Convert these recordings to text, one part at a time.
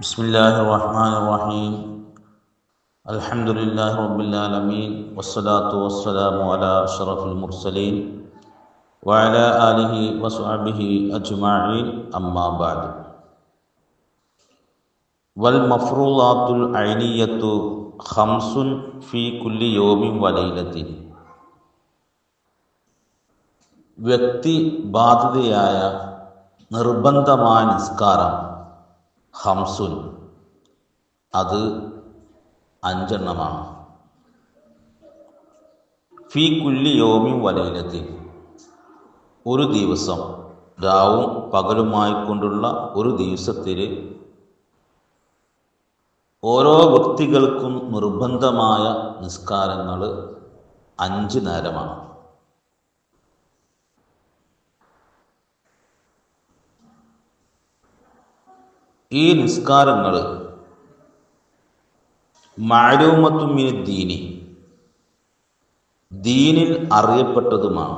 بسم الله الرحمن الرحيم الحمد لله رب العالمين والصلاة والسلام على أشرف المرسلين وعلى آله وصحبه أجمعين أما بعد والمفروضات العينية خمس في كل يوم وليلة വ്യക്തി ബാധിതയായ നിർബന്ധമായ നിസ്കാരം ഹംസുൻ. അത് അഞ്ചെണ്ണമാണ്. ഫി കുല്ലി യോമി വലയിലെത്തി ഒരു ദിവസം രാവും പകലുമായി കൊണ്ടുള്ള ഒരു ദിവസത്തിൽ ഓരോ വ്യക്തികൾക്കും നിർബന്ധമായ നിസ്കാരങ്ങൾ അഞ്ച് നേരമാണ്. ഈ നിസ്കാരങ്ങൾ മാരൂമത്തുമിന് ദീനി ദീനിൽ അറിയപ്പെട്ടതുമാണ്.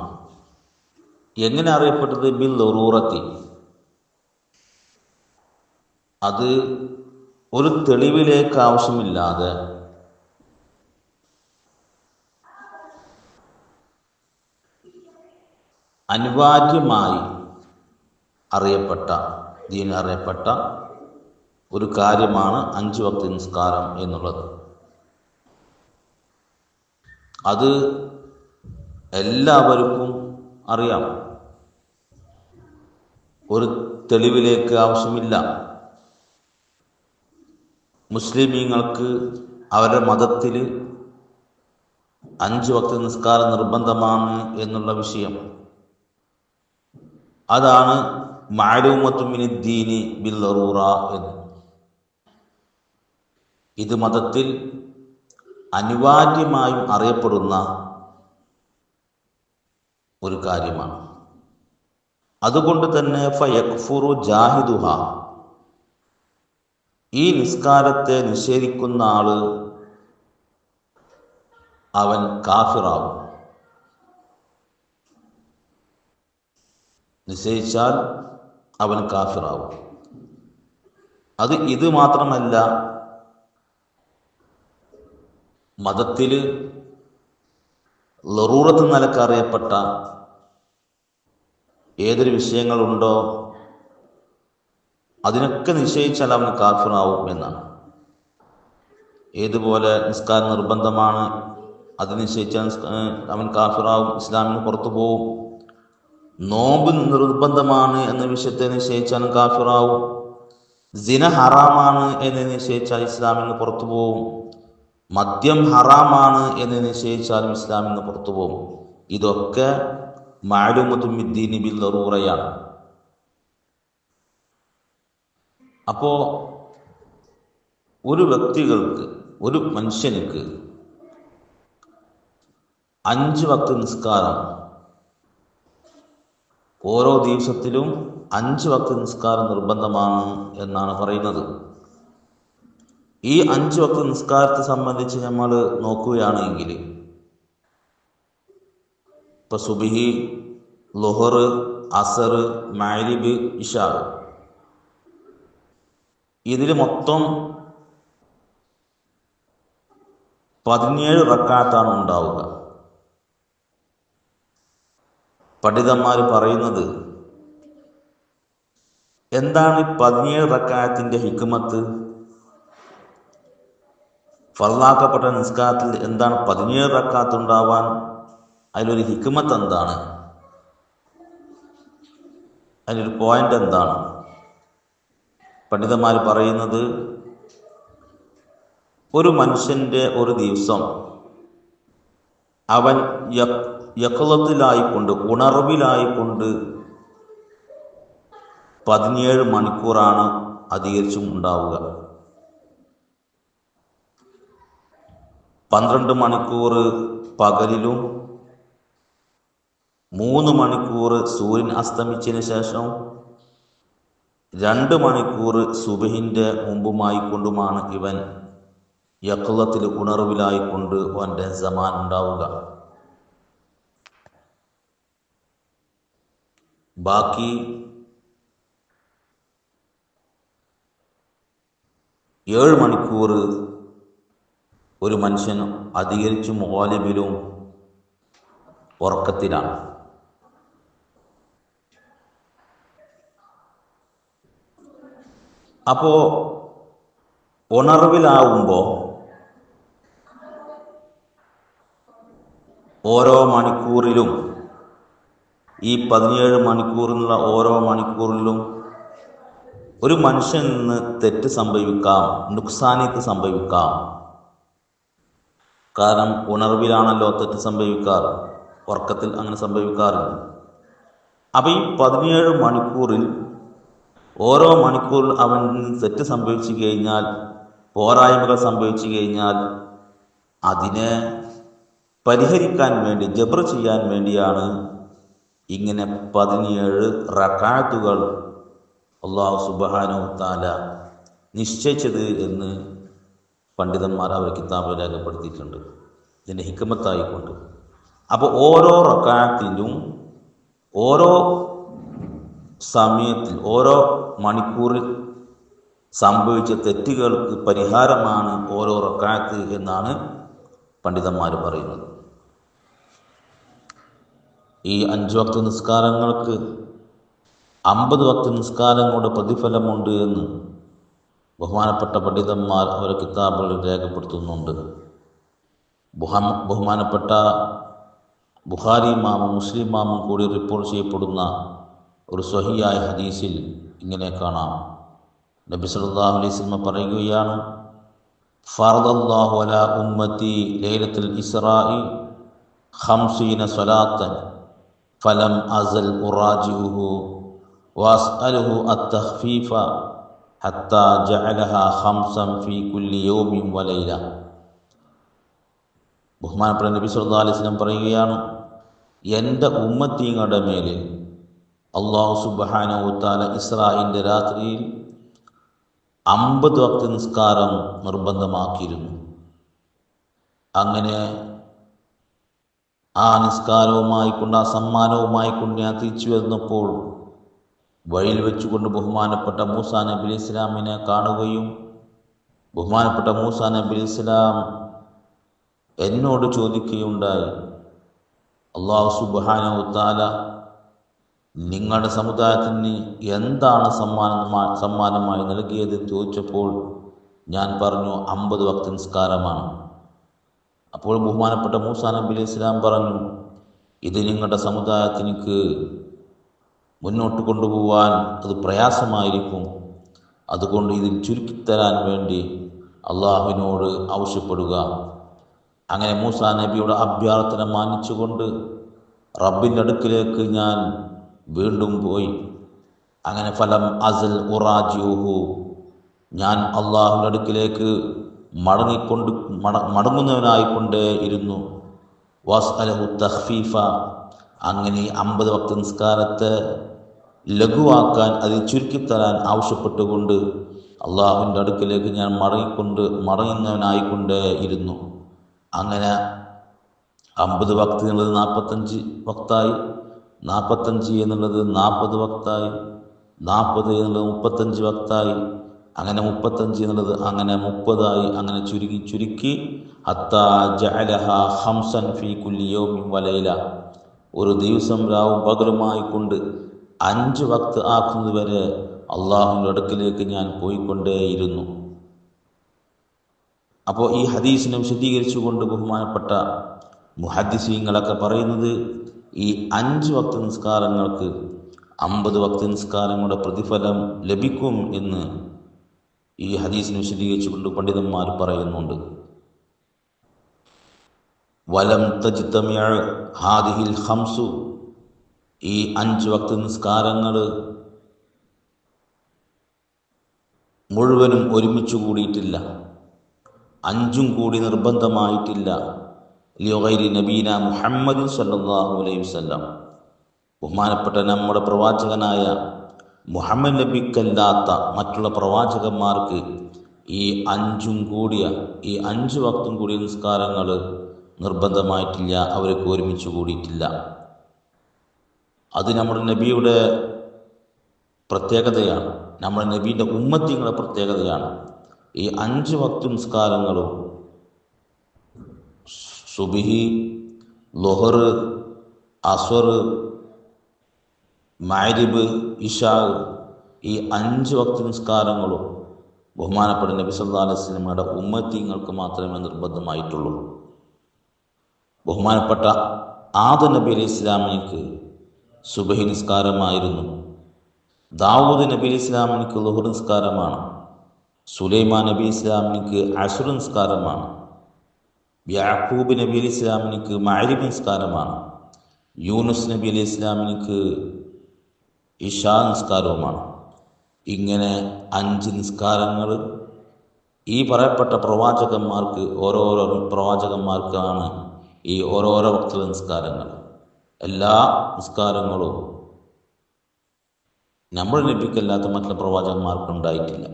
എങ്ങനെ അറിയപ്പെട്ടത്? ബിൽ ഒറൂറത്തി അത് ഒരു തെളിവിലേക്ക് ആവശ്യമില്ലാതെ അനിവാര്യമായി അറിയപ്പെട്ട ദീൻ അറിയപ്പെട്ട ഒരു കാര്യമാണ് അഞ്ച് വക്തി നിസ്കാരം എന്നുള്ളത്. അത് എല്ലാവർക്കും അറിയാം. ഒരു തെളിവിലേക്ക് ആവശ്യമില്ല. മുസ്ലിമീങ്ങൾക്ക് അവരുടെ മതത്തിൽ അഞ്ച് വക്തി നിസ്കാരം നിർബന്ധമാണ് എന്നുള്ള വിഷയം. അതാണ് മാലൂമത്തുമിനി ദീനി ബിൽ ലറൂറ എന്ന്. ഇത് മതത്തിൽ അനിവാര്യമായും അറിയപ്പെടുന്ന ഒരു കാര്യമാണ്. അതുകൊണ്ട് തന്നെ ഫയക്ഫുറു ജാഹിദുഹ. ഈ നിസ്കാരത്തെ നിഷേധിക്കുന്ന ആൾ അവൻ കാഫിറാവും. നിശ്ചയിച്ചാൽ അവൻ കാഫിറാവും. അത് ഇത് മാത്രമല്ല മതത്തിൽ ലറൂറത്ത് നിലക്കറിയപ്പെട്ട ഏതൊരു വിഷയങ്ങളുണ്ടോ അതിനൊക്കെ നിശ്ചയിച്ചാൽ അവന് കാഫിറാവും എന്നാണ്. ഏതുപോലെ നിസ്കാരം നിർബന്ധമാണ് അത് നിശ്ചയിച്ചാൽ അവൻ കാഫിറാവും ഇസ്ലാമിന് പുറത്തു പോവും. നോമ്പ് നിർബന്ധമാണ് എന്ന വിഷയത്തെ നിശ്ചയിച്ചാൽ കാഫിറാവും. ജിന ഹറാമാണ് എന്ന് നിശ്ചയിച്ചാൽ ഇസ്ലാമിന് പുറത്തു പോവും. മദ്യം ഹറാമാണ് എന്ന് നിശ്ചയിച്ചാലും ഇസ്ലാമിൽ നിന്ന് പുറത്തു പോകും. ഇതൊക്കെ മാലുമത്തുമിദ്ദീനി ബിൽ ലറൂറയാണ് അപ്പോ ഒരു വ്യക്തികൾക്ക് ഒരു മനുഷ്യനുക്ക് അഞ്ച് വക്ത് നിസ്കാരം. ഓരോ ദിവസത്തിലും അഞ്ച് വക്ത് നിസ്കാരം നിർബന്ധമാണ് എന്നാണ് പറയുന്നത്. ഈ അഞ്ച് വക്ത നിസ്കാരത്തെ സംബന്ധിച്ച് നമ്മൾ നോക്കുകയാണെങ്കിൽ ഇപ്പൊ സുബിഹി ലുഹർ അസർ മാരിബ് ഇഷാ. ഇതിൽ മൊത്തം പതിനേഴ് റക്കാത്താണ് ഉണ്ടാവുക. പണ്ഡിതന്മാർ പറയുന്നത് എന്താണ് പതിനേഴ് റക്കായത്തിന്റെ ഹിക്കുമത്ത് ഫർലാക്കപ്പെട്ട നിസ്കാരത്തിൽ എന്താണ് പതിനേഴ് റക്കാത്ത് ഉണ്ടാവാൻ അതിലൊരു ഹിക്കുമത്ത് എന്താണ്? അതിനൊരു പോയിന്റ് എന്താണ്? പണ്ഡിതന്മാർ പറയുന്നത് ഒരു മനുഷ്യന്റെ ഒരു ദിവസം അവൻ യക്കുളത്തിലായിക്കൊണ്ട് ഉണർവിലായിക്കൊണ്ട് പതിനേഴ് മണിക്കൂറാണ് അധികരിച്ചും ഉണ്ടാവുക. പന്ത്രണ്ട് മണിക്കൂർ പകലിലും മൂന്ന് മണിക്കൂർ സൂര്യൻ അസ്തമിച്ചതിന് ശേഷം രണ്ട് മണിക്കൂർ സുബഹിന്റെ മുമ്പുമായി കൊണ്ടുമാണ് ഇവൻ യക്കുളത്തിൽ ഉണർവിലായിക്കൊണ്ട് അവന്റെ സമാൻ ഉണ്ടാവുക. ബാക്കി ഏഴ് മണിക്കൂർ ഒരു മനുഷ്യൻ അധികരിച്ചും ഓലിബിലും ഉറക്കത്തിലാണ്. അപ്പോൾ ഉണർവിലാവുമ്പോൾ ഓരോ മണിക്കൂറിലും ഈ പതിനേഴ് മണിക്കൂറിനുള്ള ഓരോ മണിക്കൂറിലും ഒരു മനുഷ്യന് തെറ്റ് സംഭവിക്കാം നുക്സാനിത്ത് സംഭവിക്കാം കാരണം ഉണർവിലാണല്ലോ തെറ്റ് സംഭവിക്കാറ്. ഉറക്കത്തിൽ അങ്ങനെ സംഭവിക്കാറുണ്ട് അപ്പോൾ ഈ പതിനേഴ് മണിക്കൂറിൽ ഓരോ മണിക്കൂറിൽ അവൻ തെറ്റ് സംഭവിച്ചു കഴിഞ്ഞാൽ പോരായ്മകൾ സംഭവിച്ചു കഴിഞ്ഞാൽ അതിനെ പരിഹരിക്കാൻ വേണ്ടി ജബർ ചെയ്യാൻ വേണ്ടിയാണ് ഇങ്ങനെ പതിനേഴ് റക്കാത്തുകൾ അള്ളാഹു സുബാനോ താല നിശ്ചയിച്ചത് എന്ന് പണ്ഡിതന്മാർ അവർ കിതാബിൽ രേഖപ്പെടുത്തിയിട്ടുണ്ട്. ഇതിന്റെ ഹിക്കമത്തായിക്കൊണ്ട് അപ്പോൾ ഓരോ റക്കാത്തിലും ഓരോ സമയത്തിൽ ഓരോ മണിക്കൂറിൽ സംഭവിച്ച തെറ്റുകൾക്ക് പരിഹാരമാണ് ഓരോ റക്കാത്ത് എന്നാണ് പണ്ഡിതന്മാർ പറയുന്നത്. ഈ അഞ്ച് വക്ത നിസ്കാരങ്ങൾക്ക് അമ്പത് വക്ത നിസ്കാരങ്ങളുടെ പ്രതിഫലമുണ്ട് എന്ന് ബഹുമാനപ്പെട്ട പണ്ഡിതന്മാർ അവരെ കിതാബുകളിൽ രേഖപ്പെടുത്തുന്നുണ്ട്. ബഹുമാ ബഹുമാനപ്പെട്ട ബുഖാരി മാമും മുസ്ലിം മാമും കൂടി റിപ്പോർട്ട് ചെയ്യപ്പെടുന്ന ഒരു സ്വഹിയായ ഹദീസിൽ ഇങ്ങനെ കാണാം. നബി സല്ലല്ലാഹു അലൈഹി വസല്ലം പറയുകയാണ് ഫർദല്ലാഹു അലാ ഉമ്മത്തി ലൈലത്തുൽ ഇസ്രായി ഖംസീന സ്വലാത്തൻ ഫലം അസൽ ഉറാജിഉഹു വഅസ്അലുഹു അത്തഖ്ഫീഫ ഹത്താ ജഅലഹ ഹംസം ഫീ കുല്ലി യൗമിൻ വലൈല ബഹുമാനപ്പെട്ട നബി സല്ലല്ലാഹു അലൈഹി വസല്ലം പറയുകയാണ് എന്റെ ഉമ്മത്തീങ്ങളുടെ മേൽ അള്ളാഹു സുബ്ഹാനഹു തആല ഇസ്രായിന്റെ രാത്രിയിൽ അമ്പത് വക്ത നിസ്കാരം നിർബന്ധമാക്കിയിരുന്നു. അങ്ങനെ ആ നിസ്കാരവുമായി കൊണ്ട് ആ സമ്മാനവുമായി കൊണ്ട് ഞാൻ തിരിച്ചു വരുന്നപ്പോൾ വഴിയിൽ വെച്ചുകൊണ്ട് ബഹുമാനപ്പെട്ട മൂസ നബി ഇസ്ലാമിനെ കാണുകയും ബഹുമാനപ്പെട്ട മൂസ നബി ഇസ്ലാം എന്നോട് ചോദിക്കുകയുണ്ടായി അള്ളാഹു സുബ്ഹാനഹു തആല നിങ്ങളുടെ സമുദായത്തിന് എന്താണ് സമ്മാനമായി സമ്മാനമായി നൽകിയത്? ചോദിച്ചപ്പോൾ ഞാൻ പറഞ്ഞു അമ്പത് വക്ത നിസ്കാരമാണ്. അപ്പോൾ ബഹുമാനപ്പെട്ട മൂസാ നബി ഇസ്ലാം പറഞ്ഞു ഇത് നിങ്ങളുടെ സമുദായത്തിനിക്ക് മുന്നോട്ട് കൊണ്ടുപോകാൻ അത് പ്രയാസമായിരിക്കും. അതുകൊണ്ട് ഇതിൽ ചുരുക്കിത്തരാൻ വേണ്ടി അള്ളാഹുവിനോട് ആവശ്യപ്പെടുക. അങ്ങനെ മൂസ നബിയുടെ അഭ്യർത്ഥന മാനിച്ചുകൊണ്ട് റബ്ബിന്റെ അടുക്കിലേക്ക് ഞാൻ വീണ്ടും പോയി. അങ്ങനെ ഫലം അസൽ ഉറാജ്യൂഹു ഞാൻ അള്ളാഹുവിന്റെ അടുക്കിലേക്ക് മടങ്ങിക്കൊണ്ട് മട മടങ്ങുന്നവനായിക്കൊണ്ടേ ഇരുന്നു വാസ് അലഹു തഹ്ഫീഫ അങ്ങനെ അമ്പത് വക്ത നിസ്കാരത്തെ ലഘുവാക്കാൻ അത് ചുരുക്കിത്തരാൻ ആവശ്യപ്പെട്ടുകൊണ്ട് അള്ളാഹുവിന്റെ അടുക്കലേക്ക് ഞാൻ മടങ്ങിക്കൊണ്ട് മടങ്ങുന്നവനായിക്കൊണ്ടേ ഇരുന്നു. അങ്ങനെ അമ്പത് ഭക്തി എന്നുള്ളത് നാൽപ്പത്തഞ്ച് ഭക്തായി നാൽപ്പത്തഞ്ച് എന്നുള്ളത് നാൽപ്പത് ഭക്തായി നാൽപ്പത് എന്നുള്ളത് മുപ്പത്തഞ്ച് ഭക്തായി അങ്ങനെ മുപ്പത്തഞ്ച് എന്നുള്ളത് അങ്ങനെ മുപ്പതായി. അങ്ങനെ ചുരുക്കി ചുരുക്കി. ഹത്താ ജഅലഹ ഹംസൻ ഫീ കുല്ലി വലയില ഒരു ദിവസം രാവും പകലുമായി കൊണ്ട് അഞ്ച് വക്ത് ആക്കുന്നതുവരെ അള്ളാഹുവിന്റെ അടുക്കിലേക്ക് ഞാൻ പോയിക്കൊണ്ടേയിരുന്നു. അപ്പോൾ ഈ ഹദീസിനെ വിശദീകരിച്ചുകൊണ്ട് ബഹുമാനപ്പെട്ട മുഹദ്ദിസീങ്ങളൊക്കെ പറയുന്നത് ഈ അഞ്ച് വക്ത നിസ്കാരങ്ങൾക്ക് അമ്പത് വക്ത നിസ്കാരങ്ങളുടെ പ്രതിഫലം ലഭിക്കും എന്ന് ഈ ഹദീസിനെ വിശദീകരിച്ചുകൊണ്ട് പണ്ഡിതന്മാർ പറയുന്നുണ്ട്. വലം തജിത്തമിയ ഹാദിഹിൽ ഹംസു ഈ അഞ്ച് വക്ത നിസ്കാരങ്ങൾ മുഴുവനും ഒരുമിച്ച് കൂടിയിട്ടില്ല. അഞ്ചും കൂടി നിർബന്ധമായിട്ടില്ല. ലിയോഹൈലി നബീന മുഹമ്മദ് സല്ലാഹു അലൈഹി വസ്ലാം ബഹുമാനപ്പെട്ട നമ്മുടെ പ്രവാചകനായ മുഹമ്മദ് നബിക്കല്ലാത്ത മറ്റുള്ള പ്രവാചകന്മാർക്ക് ഈ അഞ്ചും കൂടിയ ഈ അഞ്ച് വക്തം കൂടിയ നിസ്കാരങ്ങൾ നിർബന്ധമായിട്ടില്ല അവരൊക്കെ ഒരുമിച്ച് കൂടിയിട്ടില്ല. അത് നമ്മുടെ നബിയുടെ പ്രത്യേകതയാണ്. നമ്മുടെ നബീന്റെ ഉമ്മത്തിങ്ങളുടെ പ്രത്യേകതയാണ്. ഈ അഞ്ച് വക്ത് നിസ്കാരങ്ങളും സുബിഹി ലൊഹർ അസ്വർ മാരിബ് ഇഷാ ഈ അഞ്ച് വക്ത് നിസ്കാരങ്ങളും ബഹുമാനപ്പെട്ട നബി സല്ലാ അലൈഹി ഉമ്മത്തിങ്ങൾക്ക് മാത്രമേ നിർബന്ധമായിട്ടുള്ളൂ. ബഹുമാനപ്പെട്ട ആദ നബി അലൈഹി ഇസ്ലാമിനിക്ക് സുബഹി നിസ്കാരമായിരുന്നു. ദാവൂദ് നബി അലൈഹി ഇസ്ലാമിനിക്ക് ലുഹർ നിസ്കാരമാണ്. സുലൈമാൻ നബി ഇസ്ലാമിനിക്ക് അസുർ നിസ്കാരമാണ്. യാക്കൂബ് നബി അലൈഹി ഇസ്ലാമിനിക്ക് മാരിബ് നിസ്കാരമാണ്. യൂനുസ് നബി അലൈഹി ഇസ്ലാമിനിക്ക് ഇഷാ നിസ്കാരവുമാണ്. ഇങ്ങനെ അഞ്ച് നിസ്കാരങ്ങൾ ഈ പറയപ്പെട്ട പ്രവാചകന്മാർക്ക് ഓരോരോ പ്രവാചകന്മാർക്കാണ് ഈ ഓരോരോ വക്ത നിസ്കാരങ്ങൾ എല്ലാ നിസ്കാരങ്ങളും നമ്മൾ ലഭിക്കല്ലാത്ത മറ്റുള്ള പ്രവാചകന്മാർക്ക് ഉണ്ടായിട്ടില്ല.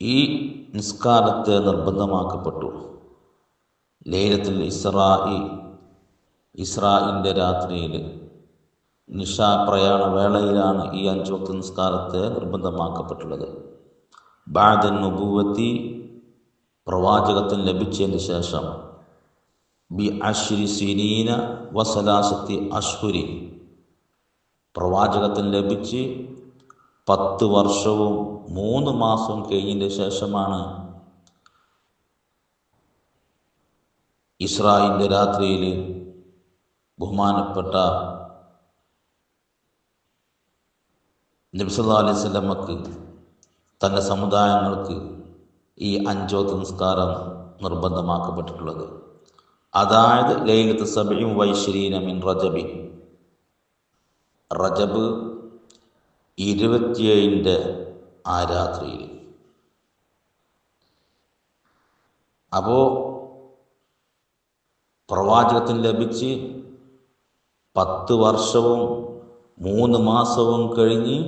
ഈ നിസ്കാരത്തെ നിർബന്ധമാക്കപ്പെട്ടു. ലേലത്തിൽ ഇസ്രായി ഇസ്രായിന്റെ രാത്രിയിൽ നിഷാ പ്രയാണ വേളയിലാണ് ഈ അഞ്ചു വക്ത നിസ്കാരത്തെ നിർബന്ധമാക്കപ്പെട്ടുള്ളത്. ബാദൻ നുബൂവത്തി പ്രവാചകത്തിന് ലഭിച്ചതിന് ശേഷം ബി അശ്രി സിനീന വസലാസത്തി അശ്വരി പ്രവാചകത്വം ലഭിച്ച് പത്ത് വർഷവും മൂന്ന് മാസവും കഴിഞ്ഞതിന് ശേഷമാണ് ഇസ്രായിന്റെ രാത്രിയിൽ ബഹുമാനപ്പെട്ട നബ്സല്ലാ അലൈഹി സ്വലമക്ക് തന്റെ സമുദായങ്ങൾക്ക് ഈ അഞ്ചോത്ത് നിസ്കാരം നിർബന്ധമാക്കപ്പെട്ടിട്ടുള്ളത്. അതായത് ലൈലത്ത് സബിയും വൈശ്വരീനമിൻ റജബി. റജബ് ഇരുപത്തിയേഴിന്റെ ആ രാത്രിയിൽ അപ്പോൾ പ്രവാചകത്തിന് ലഭിച്ച് പത്ത് വർഷവും മൂന്ന് മാസവും കഴിഞ്ഞ്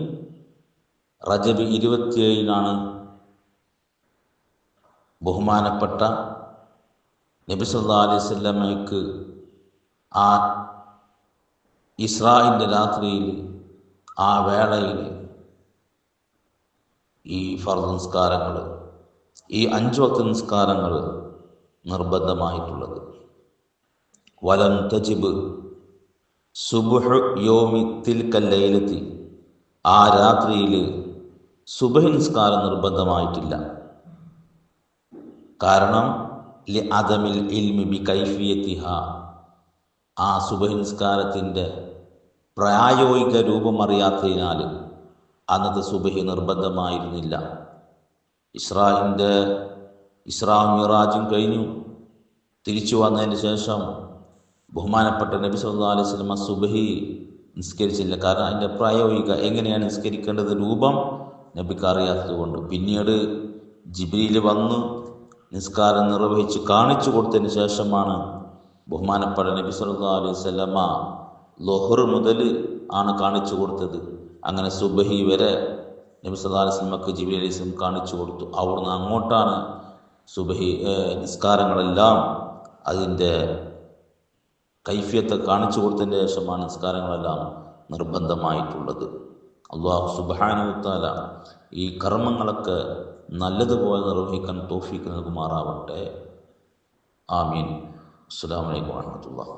റജബ് ഇരുപത്തിയേഴിനാണ് ബഹുമാനപ്പെട്ട നബി സല്ലാ അലൈഹി വസല്ലമയ്ക്ക് ആ ഇസ്രായിന്റെ രാത്രിയിൽ ആ വേളയിൽ ഈ ഫർദ് നിസ്കാരങ്ങൾ ഈ അഞ്ച് വക്ത നിസ്കാരങ്ങൾ നിർബന്ധമായിട്ടുള്ളത്. വലം തജിബ് സുബുഹ് യോമി തിൽക്കല്ലയിലെത്തി ആ രാത്രിയിൽ സുബഹി നിസ്കാരം നിർബന്ധമായിട്ടില്ല. കാരണം ലി അദമിൽ ഇൽമി ബി കൈഫിയത്തിഹ ആ സുബഹി നിസ്കാരത്തിന്റെ പ്രായോഗിക രൂപം അറിയാത്തതിനാൽ അന്നത്തെ സുബഹി നിർബന്ധമായിരുന്നില്ല. ഇസ്രാഹിന്റെ ഇസ്രാം മിറാജും കഴിഞ്ഞു. തിരിച്ചു വന്നതിന് ശേഷം ബഹുമാനപ്പെട്ട നബി സല്ലാ അലൈഹി സുബഹി നിസ്കരിച്ചില്ല. കാരണം അതിന്റെ പ്രായോഗിക എങ്ങനെയാണ് നിസ്കരിക്കേണ്ടത് രൂപം നബിക്ക് അറിയാത്തത് കൊണ്ട് പിന്നീട് ജിബ്രിയിൽ വന്നു നിസ്കാരം നിർവഹിച്ച് കാണിച്ചു കൊടുത്തതിന് ശേഷമാണ് ബഹുമാനപ്പെട്ട നബി സല്ലാ അലൈഹി സ്വലമ ലൊഹർ മുതൽ ആണ് കാണിച്ചു കൊടുത്തത്. അങ്ങനെ സുബഹി വരെ നബി സല്ലാ അലൈഹി സ്വലമക്ക് ജിബി അലൈഹി സ്വലം കാണിച്ചു കൊടുത്തു. അവിടുന്ന് അങ്ങോട്ടാണ് സുബഹി നിസ്കാരങ്ങളെല്ലാം അതിന്റെ കൈഫിയത്തെ കാണിച്ചു കൊടുത്തതിന് ശേഷമാണ് നിസ്കാരങ്ങളെല്ലാം നിർബന്ധമായിട്ടുള്ളത്. അള്ളാഹു സുബാനുത്താല ഈ കർമ്മങ്ങളൊക്കെ നല്ലതുപോലെ നിർവഹിക്കാൻ തോഫിക്ക് നൽകുമാറാവട്ടെ. ആമീൻ. അസ്സാം വലൈക്കും വാഹമത്തുള്ള